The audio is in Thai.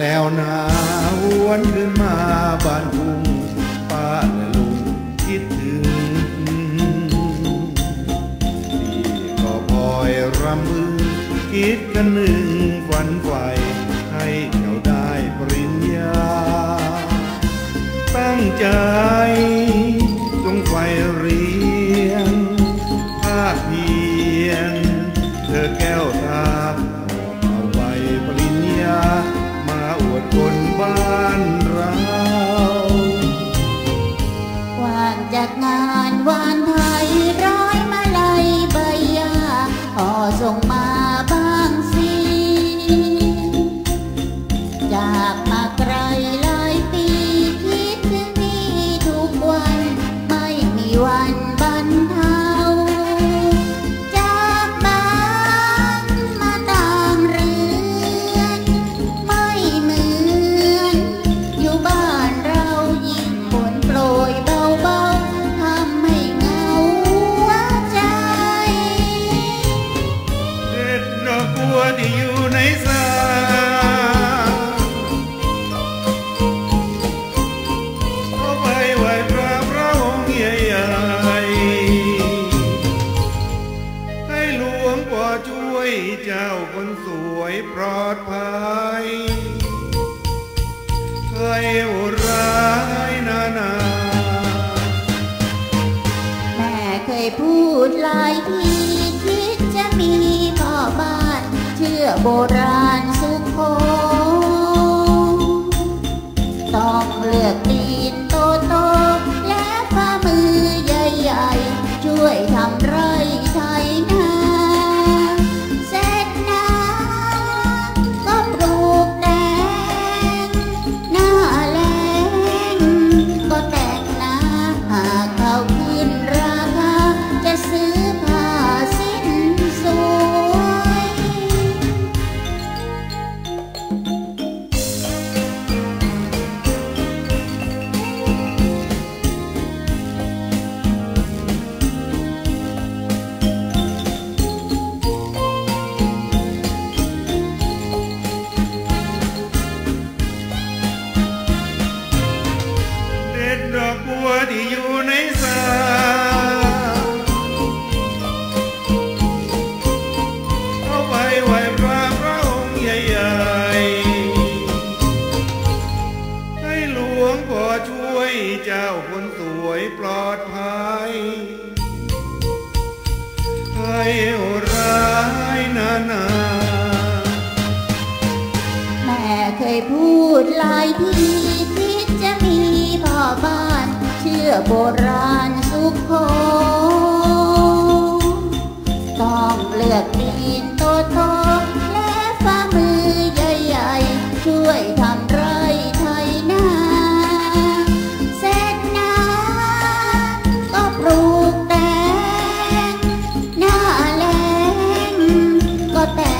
แล้วนาวันขึ้นมาบ้านทุ่งป้าและลุงคิดถึงพี่ก็คอยรำมือคิดกันหนึ่งวันวัน ใจจงไฟเรียนภาคเพียน เธอแก้วตาเอาใบปริญญา มาอวดคนบ้านเราวานจากงานวาน ดดอกบัวที่อยู่ในสาเอาไปไหว้พระพระองค์ใหญ่ๆให้หลวงพ่อช่วยเจ้าคนสวยปลอดภัยเคยโหดร้ายนานาแม่เคยพูดหลายที โบราณสุขโขต้องเลือกตีนโตโตและฝ่ามือใหญ่ๆ ช่วยทำไรไถ เจ้าคนสวยปลอดภัย ให้ร้ายนานาแม่เคยพูดหลายทีคิดจะมีพ่อบ้าน เชื่อโบราณสุขโขต้องเลือกตีนโตโต papel.